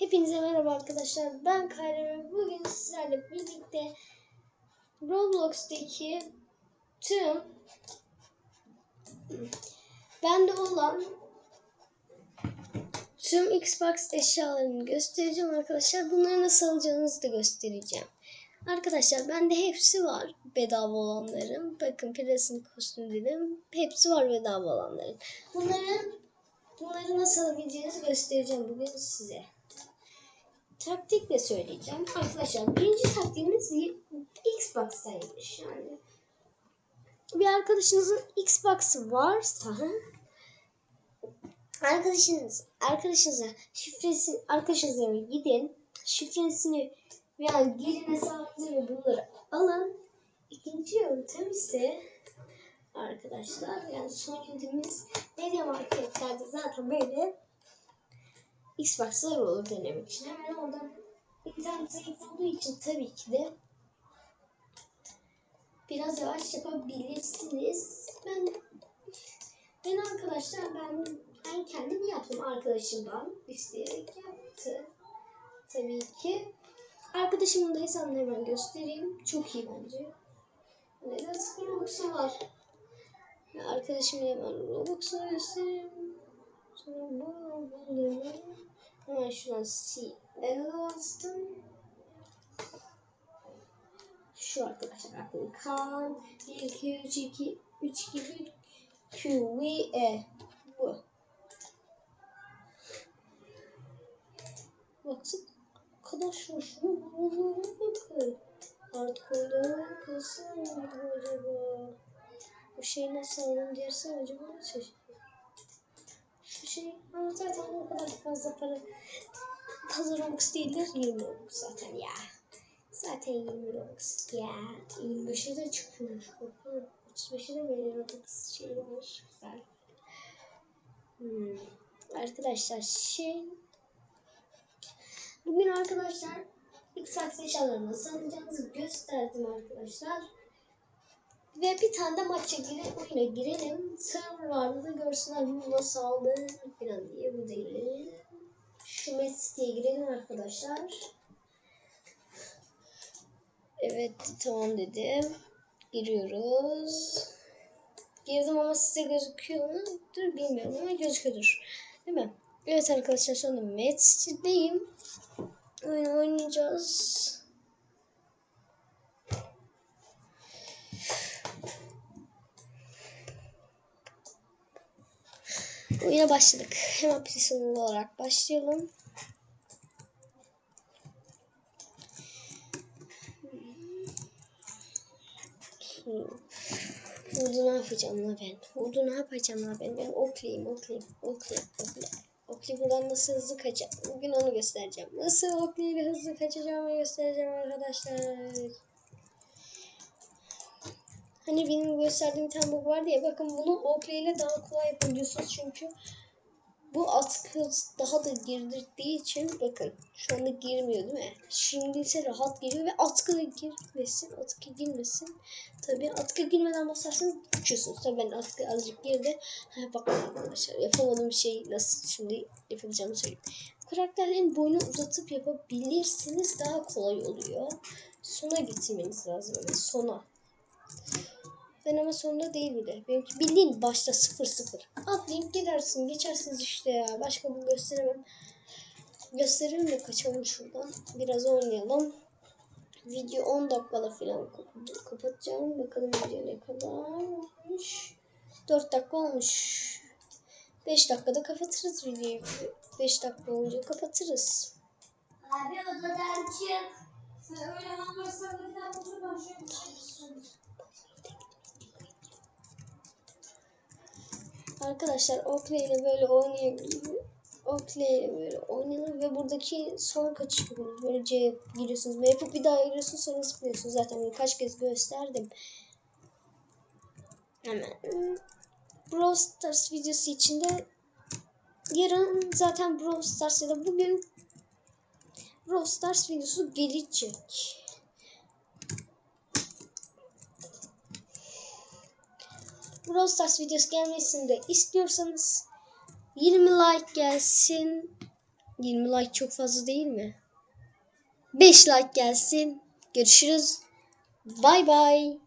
Hepinize merhaba arkadaşlar. Ben Kayra ve bugün sizlerle birlikte Roblox'taki tüm bende olan tüm Xbox eşyalarını göstereceğim arkadaşlar. Bunları nasıl alacağınızı da göstereceğim. Arkadaşlar bende hepsi var bedava olanların. Bakın Pirasin kostüm dedim. Hepsi var bedava olanların. Bunları bunları nasıl alabileceğinizi göstereceğim bugün size taktik de söyleyeceğim. Arkadaşlar birinci taktiğimiz Xbox'taymış yani. Bir arkadaşınızın Xbox'ı varsa arkadaşınız arkadaşınıza şifresi arkadaşınıza gidin şifresini veya gelin hesaplarını bunları alın. İkinci yöntem ise arkadaşlar yani son yöntemimiz medya marketlerde zaten böyle Xbox'lar olur denemek için. Hemen oradan internet zayıf olduğu için tabii ki de biraz yavaş yapabilirsiniz. Ben ben arkadaşlar ben ben kendim yaptım arkadaşımdan isteyerek yaptı. Tabii ki. Arkadaşımın da hesabını hemen göstereyim. Çok iyi bence. Neden Robux'u var? Arkadaşımı hemen Robux'u göstereyim. Bu bunu Hemen şuradan C'ye bastım. Şu arkadaşlar aklım kan 1 2 3 2 3 2 1 Q V E bu. Baksın arkadaşlar şunu bulduğuna bakın. Artık orada kalsın mı acaba? Bu şey nasıl alın dersen acaba nasıl şey? Şu şey ama zaten o kadar fazla para fazla Robux değildir 20 Robux zaten ya. Zaten 20 Robux ya. 25'e de çıkıyormuş. Bakın 35'e de böyle Robux şey var. Güzel. Hmm. Arkadaşlar şey Bugün arkadaşlar Xbox eşyalarını nasıl alacağınızı gösterdim arkadaşlar. Ve bir tane de maça girelim, oyuna girelim. Serverlarda da görsünler bunu nasıl aldım falan diye bu değil. Şu Messi girelim arkadaşlar. Evet tamam dedim. Giriyoruz. Girdim ama size gözüküyor mu? Dur bilmiyorum ama gözüküyordur. Değil mi? Evet arkadaşlar anda Messi'deyim. Oyun oynayacağız. Oyuna başladık. Hemen personel olarak başlayalım. Burada ne yapacağım la ben? Burada ne yapacağım la ben? Ben okleyim, okleyim, okleyim, okleyim. Okli buradan nasıl hızlı kaçacağım? Bugün onu göstereceğim. Nasıl ile hızlı kaçacağımı göstereceğim arkadaşlar. Hani benim gösterdiğim bir tane vardı ya bakın bunu Oakley ile daha kolay yapabiliyorsunuz çünkü bu atkı daha da girdirdiği için bakın şu anda girmiyor değil mi? Şimdi ise rahat giriyor ve atkı da girmesin, atkı girmesin. Tabii atkı girmeden basarsanız uçuyorsunuz. Tabii ben atkı azıcık girdi. Ha, bakın arkadaşlar yapamadığım bir şey nasıl şimdi yapabileceğimi söyleyeyim. Karakterlerin boyunu uzatıp yapabilirsiniz daha kolay oluyor. Sona getirmeniz lazım. Yani sona. Ben ama sonunda değil bile. Benimki bildiğin başta sıfır sıfır. Atlayıp gidersin. Geçersiniz işte ya. Başka bir gösteremem. Gösteririm de kaçalım şuradan. Biraz oynayalım. Video 10 dakikada falan kapatacağım. Bakalım video ne kadar olmuş. 4 dakika olmuş. 5 dakikada kapatırız videoyu. 5 dakika olunca kapatırız. Abi odadan çık. Sen öyle anlarsan bir daha otur ben şöyle Arkadaşlar Oakley ile böyle oynayabiliriz. Oakley ile böyle oynayalım ve buradaki son kaçış yapıyorsunuz. Böyle C giriyorsunuz. B yapıp bir daha giriyorsunuz sonra zıplıyorsunuz. Zaten bunu kaç kez gösterdim. Hemen. Brawl Stars videosu içinde yarın zaten Brawl Stars ya da bugün Brawl Stars videosu gelecek. Brawl Stars videosu gelmesini de istiyorsanız 20 like gelsin 20 like çok fazla değil mi? 5 like gelsin. Görüşürüz. Bay bay.